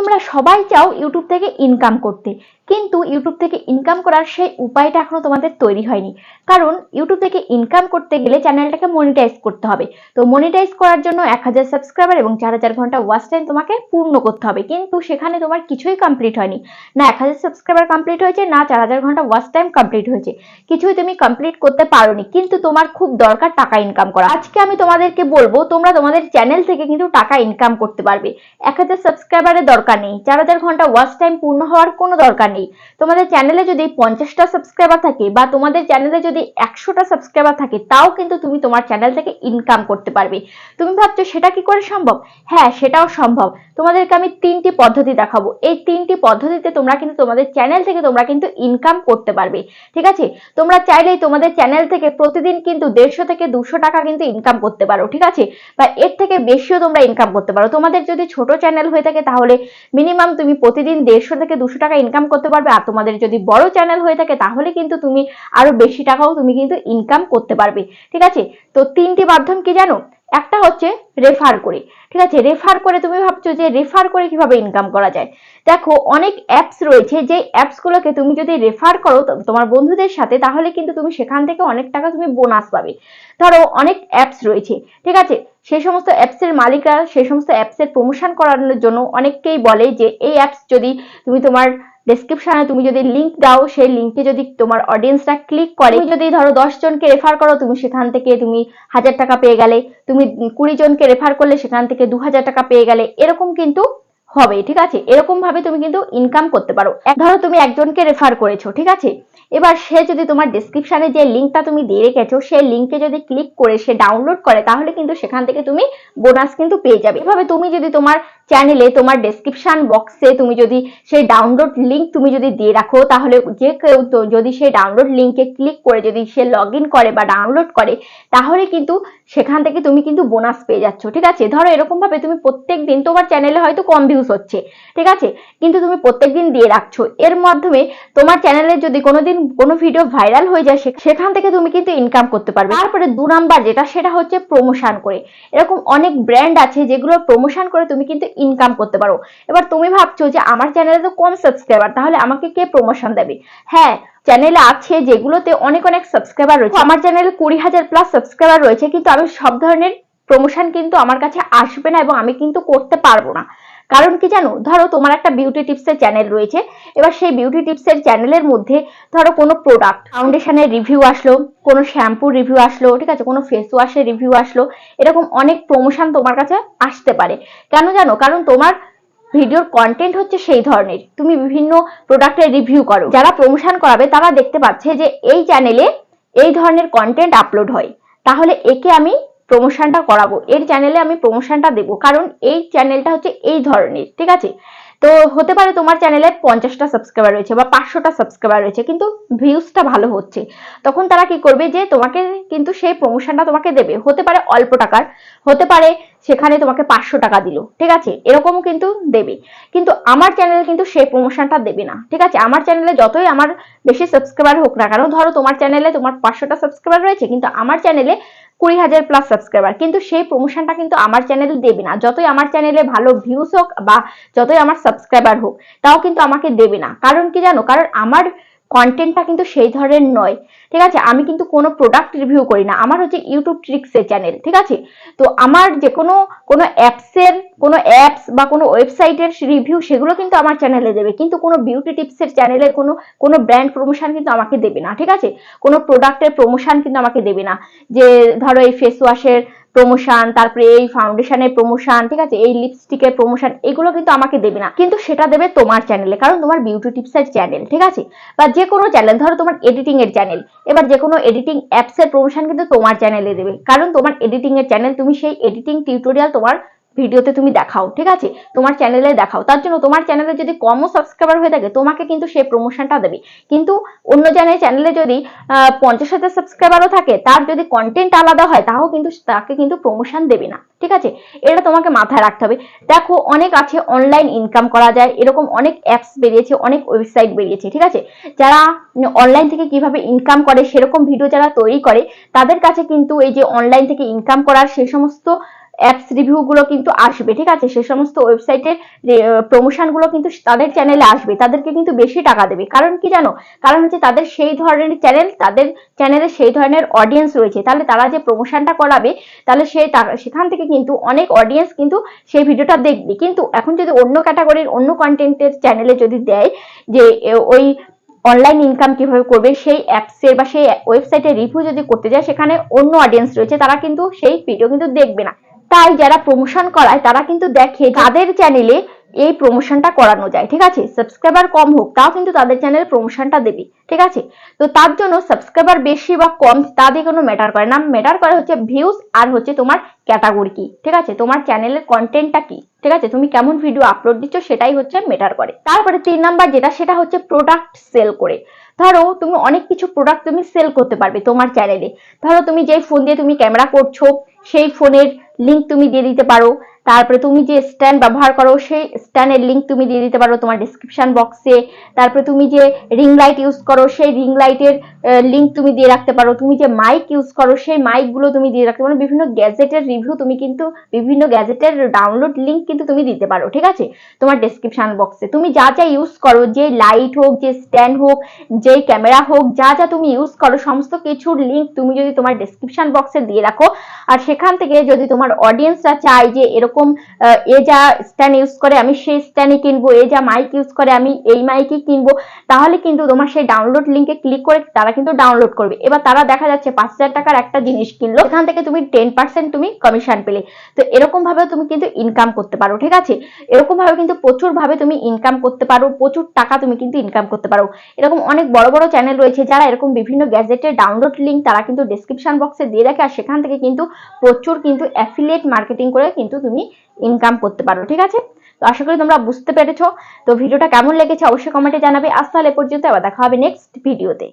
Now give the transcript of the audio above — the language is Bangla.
তোমরা সবাই চাও ইউটিউব থেকে ইনকাম করতে। কিন্তু ইউটিউব থেকে ইনকাম করার সেই উপায়টা এখনও তোমাদের তৈরি হয়নি। কারণ ইউটিউব থেকে ইনকাম করতে গেলে চ্যানেলটাকে মনিটাইজ করতে হবে। তো মনিটাইজ করার জন্য এক হাজার সাবস্ক্রাইবার এবং চার হাজার ঘণ্টা ওয়াচ টাইম তোমাকে পূর্ণ করতে হবে। কিন্তু সেখানে তোমার কিছুই কমপ্লিট হয়নি। না এক হাজার সাবস্ক্রাইবার কমপ্লিট হয়েছে, না চার হাজার ঘণ্টা ওয়াচ টাইম কমপ্লিট হয়েছে। কিছুই তুমি কমপ্লিট করতে পারোনি, কিন্তু তোমার খুব দরকার টাকা ইনকাম করা। আজকে আমি তোমাদেরকে বলব, তোমরা তোমাদের চ্যানেল থেকে কিন্তু টাকা ইনকাম করতে পারবে। এক হাজার সাবস্ক্রাইবারের দরকার নেই। চার হাজার ঘণ্টা ওয়াচ টাইম পূর্ণ হওয়ার কোনো দরকার নেই। তোমাদের চ্যানেলে যদি পঞ্চাশটা সাবস্ক্রাইবার থাকে বা তোমাদের চ্যানেলে যদি একশোটা সাবস্ক্রাইবার থাকে, তাও কিন্তু তুমি তোমার চ্যানেল থেকে ইনকাম করতে পারবে। তুমি ভাবছ, সেটা কি করে সম্ভব? হ্যাঁ সেটাও সম্ভব। তোমাদেরকে আমি তিনটি পদ্ধতি দেখাবো। এই তিনটি পদ্ধতিতে তোমরা কিন্তু তোমাদের চ্যানেল থেকে তোমরা কিন্তু ইনকাম করতে পারবে। ঠিক আছে? তোমরা চাইলেই তোমাদের চ্যানেল থেকে প্রতিদিন কিন্তু দেড়শো থেকে দুশো টাকা কিন্তু ইনকাম করতে পারো। ঠিক আছে? বা এর থেকে বেশিও তোমরা ইনকাম করতে পারো। তোমাদের যদি ছোট চ্যানেল হয়ে থাকে, তাহলে মিনিমাম তুমি প্রতিদিন দেড়শো থেকে দুশো টাকা ইনকাম করতে পারবে। আর তোমাদের যদি বড় চ্যানেল হয়ে থাকে, তাহলে কিন্তু তুমি আরও বেশি টাকাও তুমি কিন্তু ইনকাম করতে পারবে। ঠিক আছে? তো তিনটি মাধ্যম কি জানো? একটা হচ্ছে রেফার করে। ঠিক আছে? রেফার করে তুমি ভাবছ যে রেফার করে কীভাবে ইনকাম করা যায়? দেখো, অনেক অ্যাপস রয়েছে যে অ্যাপসগুলোকে তুমি যদি রেফার করো তোমার বন্ধুদের সাথে, তাহলে কিন্তু তুমি সেখান থেকে অনেক টাকা তুমি বোনাস পাবে। ধরো, অনেক অ্যাপস রয়েছে, ঠিক আছে? সেই সমস্ত অ্যাপসের মালিকরা সেই সমস্ত অ্যাপসের প্রমোশন করানোর জন্য অনেককেই বলে যে, এই অ্যাপস যদি তুমি তোমার ডেসক্রিপশনে তুমি যদি লিংক দাও, সেই লিংকে যদি তোমার অডিয়েন্সরা ক্লিক করে, তুমি যদি ধরো দশ জনকে রেফার করো, তুমি সেখান থেকে তুমি হাজার টাকা পেয়ে গেলে। তুমি কুড়ি জনকে রেফার করলে, সেখান থেকে দু হাজার টাকা পেয়ে গেলে। এরকম কিন্তু হবে, ঠিক আছে? এরকম ভাবে তুমি কিন্তু ইনকাম করতে পারো। ধরো তুমি একজনকে রেফার করেছ, ঠিক আছে? এবার সে যদি তোমার ডেসক্রিপশনে যে লিঙ্কটা তুমি দিয়ে রেখেছো সেই লিঙ্কে যদি ক্লিক করে, সে ডাউনলোড করে, তাহলে কিন্তু সেখান থেকে তুমি বোনাস কিন্তু পেয়ে যাবে। এভাবে তুমি যদি তোমার চ্যানেলে তোমার ডেসক্রিপশন বক্সে তুমি যদি সেই ডাউনলোড লিঙ্ক তুমি যদি দিয়ে রাখো, তাহলে যে কেউ যদি সেই ডাউনলোড লিঙ্কে ক্লিক করে যদি সে লগ করে বা ডাউনলোড করে, তাহলে কিন্তু সেখান থেকে তুমি কিন্তু বোনাস পেয়ে যাচ্ছ, ঠিক আছে? ধরো এরকমভাবে তুমি প্রত্যেক দিন তোমার চ্যানেলে হয়তো কম ভিউজ হচ্ছে, ঠিক আছে? কিন্তু তুমি প্রত্যেক দিন দিয়ে রাখছো, এর মাধ্যমে তোমার চ্যানেলে যদি কোনোদিন কোনো ভিডিও ভাইরাল হয়ে যায় সেখান থেকে তুমি কিন্তু ইনকাম করতে পারবে। তারপরে দু নাম্বার যেটা, সেটা হচ্ছে প্রমোশন করে। এরকম অনেক ব্র্যান্ড আছে যেগুলো প্রমোশন করে তুমি কিন্তু ইনকাম করতে পারো। এবার তুমি ভাবছ যে আমার চ্যানেলে তো কম সাবস্ক্রাইবার তাহলে আমাকে কে প্রমোশন দেবে? হ্যাঁ চ্যানেলে আছে যেগুলোতে অনেক অনেক সাবস্ক্রাইবার রয়েছে। আমার চ্যানেলে কুড়ি হাজার প্লাস সাবস্ক্রাইবার রয়েছে, কিন্তু আমি সব ধরনের প্রমোশন কিন্তু আমার কাছে আসবে না এবং আমি কিন্তু করতে পারব না। কারণ কি জানো? ধরো তোমার একটা বিউটি টিপসের চ্যানেল রয়েছে। এবার সেই বিউটি টিপসের চ্যানেলের মধ্যে ধরো কোনো প্রোডাক্ট ফাউন্ডেশনের রিভিউ আসলো, কোনো শ্যাম্পুর রিভিউ আসলো, ঠিক আছে? কোনো ফেস ওয়াশের রিভিউ আসলো, এরকম অনেক প্রমোশন তোমার কাছে আসতে পারে। কেন জানো? কারণ তোমার ভিডিওর কন্টেন্ট হচ্ছে সেই ধরনের। তুমি বিভিন্ন প্রোডাক্টের রিভিউ করো। যারা প্রমোশন করাবে, তারা দেখতে পাচ্ছে যে এই চ্যানেলে এই ধরনের কন্টেন্ট আপলোড হয়। তাহলে একে আমি প্রমোশনটা করাবো। এর চ্যানেলে আমি প্রমোশনটা দেবো। কারণ এই চ্যানেলটা হচ্ছে এই ধরনের, ঠিক আছে? তো হতে পারে তোমার চ্যানেলে পঞ্চাশটা সাবস্ক্রাইবার রয়েছে বা পাঁচশোটা সাবস্ক্রাইবার রয়েছে, কিন্তু ভিউজটা ভালো হচ্ছে। তখন তারা কি করবে যে, তোমাকে কিন্তু সেই প্রমোশনটা তোমাকে দেবে। হতে পারে অল্প টাকার, হতে পারে সেখানে তোমাকে পাঁচশো টাকা দিল, ঠিক আছে? এরকমও কিন্তু দেবে। কিন্তু আমার চ্যানেলে কিন্তু সেই প্রমোশনটা দেবে না, ঠিক আছে? আমার চ্যানেলে যতই আমার বেশি সাবস্ক্রাইবার হোক না কেন, ধরো তোমার চ্যানেলে তোমার পাঁচশোটা সাবস্ক্রাইবার রয়েছে, কিন্তু আমার চ্যানেলে কুড়ি হাজার প্লাস সাবস্ক্রাইবার কিন্তু সেই প্রমোশনটা কিন্তু আমার চ্যানেলে দেবে না। যতই আমার চ্যানেলে ভালো ভিউজ হোক বা যতই আমার সাবস্ক্রাইবার হোক, তাও কিন্তু আমাকে দেবে না। কারণ কি জানো? কারণ আমার কন্টেন্টটা কিন্তু সেই ধরনের নয়, ঠিক আছে? আমি কিন্তু কোনো প্রোডাক্ট রিভিউ করি না। আমার হচ্ছে ইউটিউব ট্রিক্সের চ্যানেল ঠিক আছে? তো আমার যে কোনো কোনো অ্যাপসের কোনো অ্যাপস বা কোনো ওয়েবসাইটের রিভিউ সেগুলো কিন্তু আমার চ্যানেলে দেবে। কিন্তু কোনো বিউটি টিপসের চ্যানেলের কোনো কোনো ব্র্যান্ড প্রমোশন কিন্তু আমাকে দেবে না, ঠিক আছে? কোনো প্রোডাক্টের প্রমোশন কিন্তু আমাকে দেবে না। যে ধরো এই ফেস ওয়াশের প্রমোশন তারপরে এই ফাউন্ডেশনের প্রমোশন ঠিক আছে? এই লিপস্টিকের প্রমোশন এগুলো কিন্তু আমাকে দেবে না। কিন্তু সেটা দেবে তোমার চ্যানেলে কারণ তোমার বিউটি টিপসের চ্যানেল ঠিক আছে? বা যে কোনো চ্যানেল ধরো তোমার এডিটিং এর চ্যানেল এবার যে কোনো এডিটিং অ্যাপস এর প্রমোশন কিন্তু তোমার চ্যানেলে দেবে। কারণ তোমার এডিটিং এর চ্যানেল তুমি সেই এডিটিং টিউটোরিয়াল তোমার ভিডিওতে তুমি দেখাও, ঠিক আছে? তোমার চ্যানেলে দেখাও। তার জন্য তোমার চ্যানেলে যদি কমও সাবস্ক্রাইবার হয়ে থাকে, তোমাকে কিন্তু সেই প্রমোশনটা দেবে। কিন্তু অন্য চ্যানেল চ্যানেলে যদি পঞ্চাশ হাজার সাবস্ক্রাইবারও থাকে, তার যদি কন্টেন্ট আলাদা হয়, তাও কিন্তু তাকে কিন্তু প্রমোশন দেবে না, ঠিক আছে? এটা তোমাকে মাথায় রাখতে হবে। দেখো, অনেক আছে অনলাইন ইনকাম করা যায়, এরকম অনেক অ্যাপস বেরিয়েছে, অনেক ওয়েবসাইট বেরিয়েছে, ঠিক আছে? যারা অনলাইন থেকে কীভাবে ইনকাম করে, সেরকম ভিডিও যারা তৈরি করে, তাদের কাছে কিন্তু এই যে অনলাইন থেকে ইনকাম করার সে সমস্ত অ্যাপস রিভিউগুলো কিন্তু আসবে, ঠিক আছে? সে সমস্ত ওয়েবসাইটের প্রমোশনগুলো কিন্তু তাদের চ্যানেলে আসবে, তাদেরকে কিন্তু বেশি টাকা দেবে। কারণ কি জানো? কারণ হচ্ছে তাদের সেই ধরনের চ্যানেল তাদের চ্যানেলে সেই ধরনের অডিয়েন্স রয়েছে। তাহলে তারা যে প্রমোশনটা করাবে, তাহলে সে সেখান থেকে কিন্তু অনেক অডিয়েন্স কিন্তু সেই ভিডিওটা দেখবে। কিন্তু এখন যদি অন্য ক্যাটাগরির অন্য কন্টেন্টের চ্যানেলে যদি দেয়, যে ওই অনলাইন ইনকাম কীভাবে করবে, সেই অ্যাপসের বা সেই ওয়েবসাইটের রিভিউ যদি করতে যায়, সেখানে অন্য অডিয়েন্স রয়েছে, তারা কিন্তু সেই ভিডিও কিন্তু দেখবে না। তাই যারা প্রমোশন করায়, তারা কিন্তু দেখে তাদের চ্যানেলে এই প্রমোশনটা করানো যায়, ঠিক আছে? সাবস্ক্রাইবার কম হোক, তাও কিন্তু তাদের চ্যানেলে প্রমোশনটা দেবে, ঠিক আছে? তো তার জন্য সাবস্ক্রাইবার বেশি বা কম, তা দিয়ে কোনো ম্যাটার করে না। ম্যাটার করে হচ্ছে ভিউজ আর হচ্ছে তোমার ক্যাটাগরি কি, ঠিক আছে? তোমার চ্যানেলের কন্টেন্টটা কি, ঠিক আছে? তুমি কেমন ভিডিও আপলোড দিচ্ছ, সেটাই হচ্ছে ম্যাটার করে। তারপরে তিন নাম্বার যেটা, সেটা হচ্ছে প্রোডাক্ট সেল করে। ধরো তুমি অনেক কিছু প্রোডাক্ট তুমি সেল করতে পারবে তোমার চ্যানেলে ধরো তুমি যে ফোন দিয়ে তুমি ক্যামেরা করছ সেই ফোনের লিংক তুমি দিয়ে দিতে পারো। তারপরে তুমি যে স্ট্যান্ড ব্যবহার করো, সেই স্ট্যান্ডের লিংক তুমি দিয়ে দিতে পারো তোমার ডিসক্রিপশন বক্সে তারপরে তুমি যে রিং লাইট ইউজ করো, সেই রিং লাইটের লিংক তুমি দিয়ে রাখতে পারো। তুমি যে মাইক ইউজ করো, সেই মাইকগুলো তুমি দিয়ে রাখতে পারো। বিভিন্ন গ্যাজেটের রিভিউ তুমি কিন্তু, বিভিন্ন গ্যাজেটের ডাউনলোড লিংক কিন্তু তুমি দিতে পারো, ঠিক আছে? তোমার ডেসক্রিপশন বক্সে তুমি যা যা ইউজ করো, যে লাইট হোক, যে স্ট্যান্ড হোক, যে ক্যামেরা হোক, যা যা তুমি ইউজ করো, সমস্ত কিছুর লিঙ্ক তুমি যদি তোমার ডেসক্রিপশন বক্সে দিয়ে রাখো। আর সেখান থেকে যদি তোমার অডিয়েন্সরা চায় যে এরকম আহ, এ যা স্ট্যান্ড ইউজ করে আমি সেই স্ট্যান্ডই কিনবো এ যা মাইক ইউজ করে আমি এই মাইকই কিনবো তাহলে কিন্তু তোমার সেই ডাউনলোড লিঙ্কে ক্লিক করে তারা কিন্তু ডাউনলোড করবে। এবার তারা দেখা যাচ্ছে পাঁচ হাজার টাকার একটা জিনিস কিনলো এখান থেকে তুমি টেন পার্সেন্ট তুমি কমিশন পেলে। তো এরকম ভাবে তুমি কিন্তু ইনকাম করতে পারো ঠিক আছে? এরকম ভাবে কিন্তু প্রচুর ভাবে তুমি ইনকাম করতে পারো প্রচুর টাকা তুমি কিন্তু ইনকাম করতে পারো। এরকম অনেক বড় বড় চ্যানেল রয়েছে যারা এরকম বিভিন্ন গ্যাজেটের ডাউনলোড লিঙ্ক তারা কিন্তু ডেসক্রিপশন বক্সে দিয়ে রাখে আর সেখান থেকে কিন্তু প্রচুর কিন্তু অ্যাফিলিয়েট মার্কেটিং করে কিন্তু তুমি ইনকাম করতে পারো, ঠিক আছে? তো আশা করি তোমরা বুঝতে পেরেছ। তো ভিডিওটা কেমন লেগেছে অবশ্যই কমেন্টে জানাবে। আজ তাহলে পর্যন্ত, আবার দেখা হবে নেক্সট ভিডিওতে